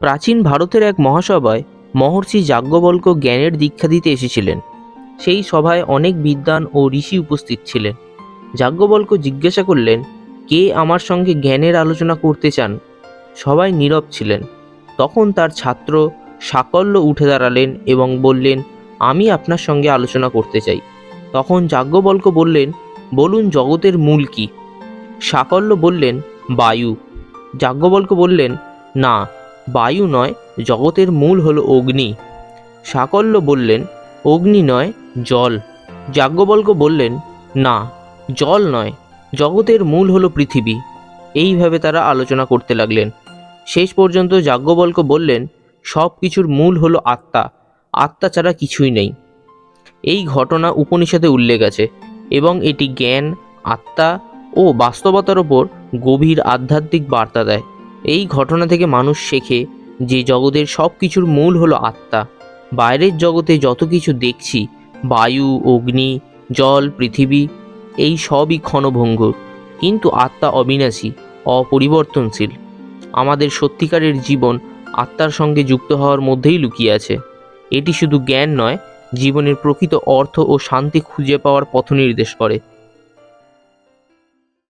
প্রাচীন ভারতের এক মহাসভায় মহর্ষি যাজ্ঞবল্ক জ্ঞানের দীক্ষা দিতে এসেছিলেন। সেই সভায় অনেক বিদ্বান ও ঋষি উপস্থিত ছিলেন। যাজ্ঞবল্ক জিজ্ঞাসা করলেন, কে আমার সঙ্গে জ্ঞানের আলোচনা করতে চান? সবাই নীরব ছিলেন। তখন তার ছাত্র সাকল্য উঠে দাঁড়ালেন এবং বললেন, আমি আপনার সঙ্গে আলোচনা করতে চাই। তখন যাজ্ঞবল্ক বললেন, বলুন জগতের মূল কি? সাকল্য বললেন, বায়ু। যাজ্ঞবল্ক বললেন, না বায়ু নয়, জগতের মূল হল অগ্নি। সাকল্য বললেন, অগ্নি নয়, জল। যাজ্ঞবল্ক বললেন, না, জল নয়, জগতের মূল হলো পৃথিবী। এইভাবে তারা আলোচনা করতে লাগলেন। শেষ পর্যন্ত যাজ্ঞবল্ক বললেন, সব কিছুর মূল হলো আত্মা। আত্মা ছাড়া কিছুই নেই। এই ঘটনা উপনিষদে উল্লেখ আছে এবং এটি জ্ঞান, আত্মা ও বাস্তবতার ওপর গভীর আধ্যাত্মিক বার্তা দেয়। এই ঘটনা থেকে মানুষ শেখে যে জগতের সব কিছুর মূল হলো আত্মা। বাইরের জগতে যত কিছু দেখছি, বায়ু, অগ্নি, জল, পৃথিবী, এই সবই ক্ষণভঙ্গুর কিন্তু আত্মা অবিনাশী, অপরিবর্তনশীল। আমাদের সত্যিকারের জীবন আত্মার সঙ্গে যুক্ত হওয়ার মধ্যেই লুকিয়ে আছে। এটি শুধু জ্ঞান নয়, জীবনের প্রকৃত অর্থ ও শান্তি খুঁজে পাওয়ার পথ নির্দেশ করে।